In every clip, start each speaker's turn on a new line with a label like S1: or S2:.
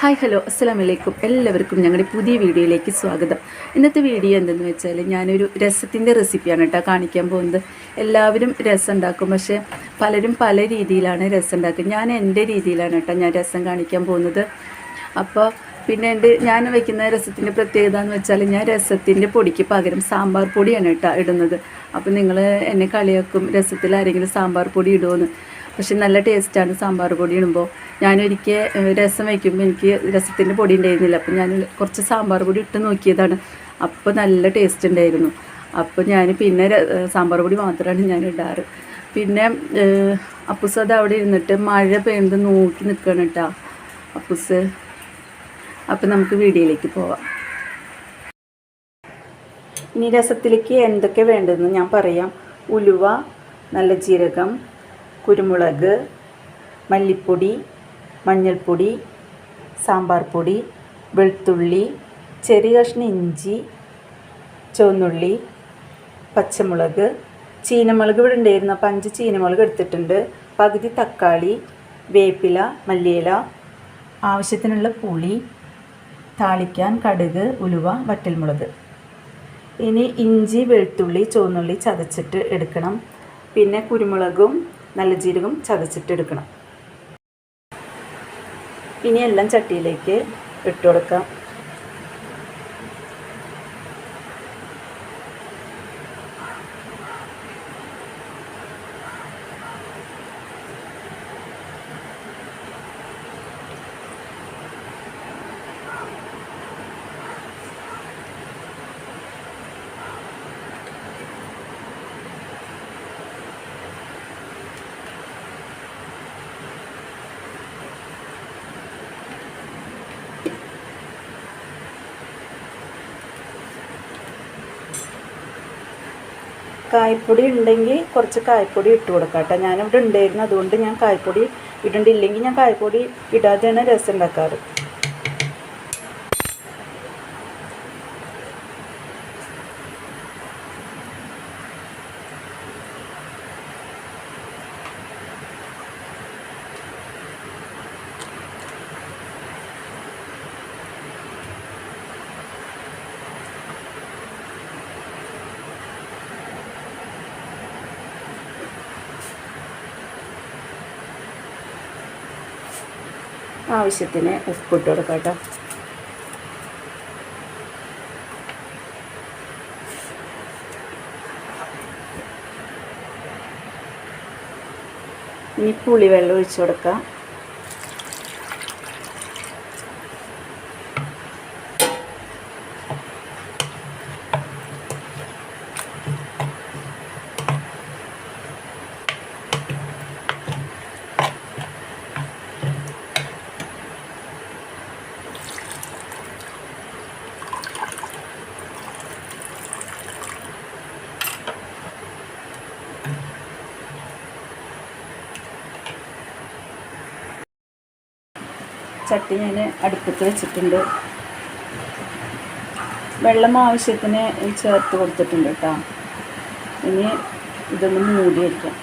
S1: Hi hello അസ്സാം വലൈക്കും എല്ലാവർക്കും ഞങ്ങളുടെ പുതിയ വീഡിയോയിലേക്ക് സ്വാഗതം. ഇന്നത്തെ വീഡിയോ എന്തെന്ന് വെച്ചാൽ ഞാനൊരു രസത്തിന്റെ റെസിപ്പിയാണ് കേട്ടോ കാണിക്കാൻ പോകുന്നത്. എല്ലാവരും രസം ഉണ്ടാക്കും പക്ഷേ പലരും പല രീതിയിലാണ് രസം ഉണ്ടാക്കുക ഞാൻ എന്റെ രീതിയിലാണ് കേട്ടോ ഞാൻ രസം കാണിക്കാൻ പോകുന്നത്. അപ്പോൾ പിന്നെ എന്റെ ഞാൻ വയ്ക്കുന്ന രസത്തിന്റെ പ്രത്യേകത എന്ന് വെച്ചാൽ ഞാൻ രസത്തിന്റെ പൊടിക്ക് പകരം സാമ്പാർ പൊടിയാണ് കേട്ടോ ഇടുന്നത്. അപ്പോൾ നിങ്ങൾ എന്നെ കളിയാക്കും രസത്തിൽ ആരെങ്കിലും സാമ്പാർ പൊടി ഇടുമോയെന്ന് പക്ഷെ നല്ല ടേസ്റ്റാണ് സാമ്പാർ പൊടി ഇടുമ്പോൾ. ഞാനൊരിക്കൽ രസം വയ്ക്കുമ്പോൾ എനിക്ക് രസത്തിന്റെ പൊടി ഉണ്ടായിരുന്നില്ല. അപ്പോൾ ഞാൻ കുറച്ച് സാമ്പാർ പൊടി ഇട്ട് നോക്കിയതാണ്. അപ്പോൾ നല്ല ടേസ്റ്റ് ഉണ്ടായിരുന്നു. അപ്പോൾ ഞാൻ പിന്നെ സാമ്പാർ പൊടി മാത്രമാണ് ഞാൻ ഇടാറ്. പിന്നെ അപ്പുസ് അത് അവിടെ ഇരുന്നിട്ട് മഴ പെയ്ത് നോക്കി നിൽക്കണം കേട്ടോ അപ്പുസ്. അപ്പം നമുക്ക് വീഡിയോയിലേക്ക് പോവാം. ഇനി രസത്തിലേക്ക് എന്തൊക്കെ വേണ്ടതെന്ന് ഞാൻ പറയാം. ഉലുവ നല്ല ജീരകം കുരുമുളക് മല്ലിപ്പൊടി മഞ്ഞൾപ്പൊടി സാമ്പാർ പൊടി വെളുത്തുള്ളി ചെറിയ കഷ്ണം ഇഞ്ചി ചുവന്നുള്ളി പച്ചമുളക് ചീനമുളക് ഇവിടെ ഉണ്ടായിരുന്നു. അപ്പം അഞ്ച് ചീനമുളക് എടുത്തിട്ടുണ്ട്. പകുതി തക്കാളി വേപ്പില മല്ലിയില ആവശ്യത്തിനുള്ള പുളി താളിക്കാൻ കടുക് ഉലുവ വറ്റൽമുളക്. ഇനി ഇഞ്ചി വെളുത്തുള്ളി ചുവന്നുള്ളി ചതച്ചിട്ട് എടുക്കണം. പിന്നെ കുരുമുളകും നല്ല ജീരകം ചതച്ചിട്ടെടുക്കണം ഇനി എല്ലാം ചട്ടിയിലേക്ക് ഇട്ട് കൊടുക്കാം. കായപ്പൊടി ഉണ്ടെങ്കിൽ കുറച്ച് കായ്പൊടി ഇട്ട് കൊടുക്കാം കേട്ടോ. ഞാനിവിടെ ഉണ്ടായിരുന്നു അതുകൊണ്ട് ഞാൻ കായപ്പൊടി ഇടണ്ടില്ലെങ്കിൽ ഞാൻ കായ്പൊടി ഇടാതെയാണ് രസം ഉണ്ടാക്കാറ്. ആവശ്യത്തിന് ഉപ്പ് ഇട്ട് കൊടുക്കാം കേട്ടോ. ഇനി പുളിവെള്ളം ഒഴിച്ചു കൊടുക്കാം. ചട്ടി ഞാൻ അടുപ്പത്ത് വെച്ചിട്ടുണ്ട്. വെള്ളം ആവശ്യത്തിന് ചേർത്ത് കൊടുത്തിട്ടുണ്ട് കേട്ടോ. ഇനി ഇതൊന്ന് മൂടി വയ്ക്കാം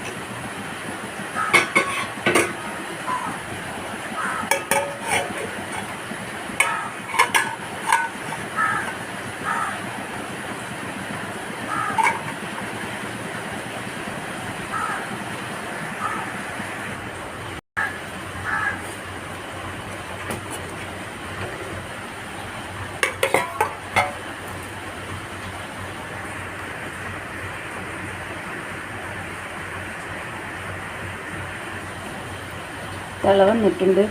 S1: തിള വന്നിട്ടുണ്ട്.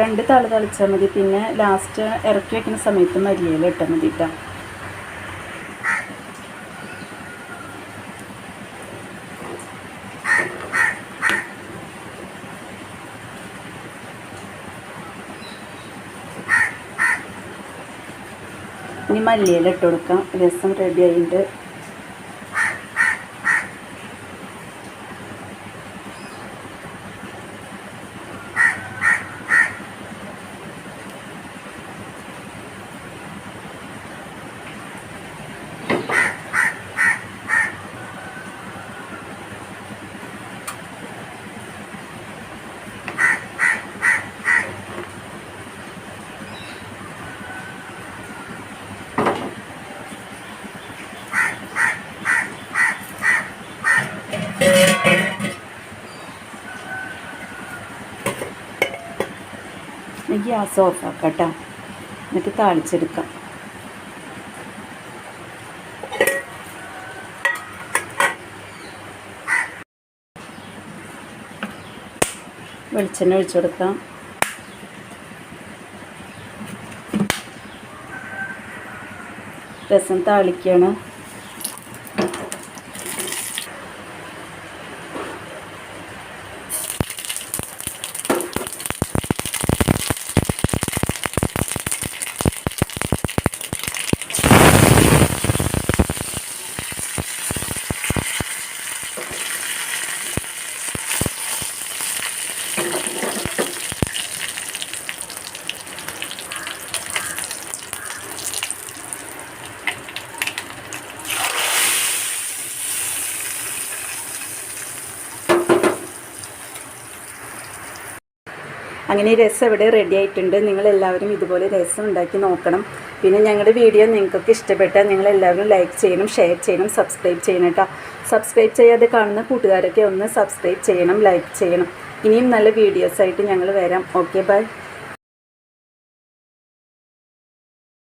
S1: രണ്ട് തള തളിച്ചാൽ മതി. പിന്നെ ലാസ്റ്റ് ഇറക്കി വെക്കുന്ന സമയത്ത് മരിയയിൽ ഇട്ടാൽ മതി കേട്ടോ ഇനി മല്ലിയില ഇട്ട് കൊടുക്കാം. രസം റെഡി ആയിട്ടുണ്ട്. ഗ്യാസ് ഓഫാക്കാം കേട്ടോ എന്നിട്ട് താളിച്ചെടുക്കാം. വെളിച്ചെണ്ണ ഒഴിച്ചു കൊടുക്കാം. രസം താളിക്കാണ്. അങ്ങനെ രസം ഇവിടെ റെഡി ആയിട്ടുണ്ട്. നിങ്ങളെല്ലാവരും ഇതുപോലെ രസം ഉണ്ടാക്കി നോക്കണം. പിന്നെ ഞങ്ങളുടെ വീഡിയോ നിങ്ങൾക്ക് ഇഷ്ടപ്പെട്ടാൽ നിങ്ങളെല്ലാവരും ലൈക്ക് ചെയ്യണം ഷെയർ ചെയ്യണം സബ്സ്ക്രൈബ് ചെയ്യണം കേട്ടോ. സബ്സ്ക്രൈബ് ചെയ്യാതെ കാണുന്ന കൂട്ടുകാരൊക്കെ ഒന്ന് സബ്സ്ക്രൈബ് ചെയ്യണം ലൈക്ക് ചെയ്യണം. ഇനിയും നല്ല വീഡിയോസായിട്ട് ഞങ്ങൾ വരാം. Okay bye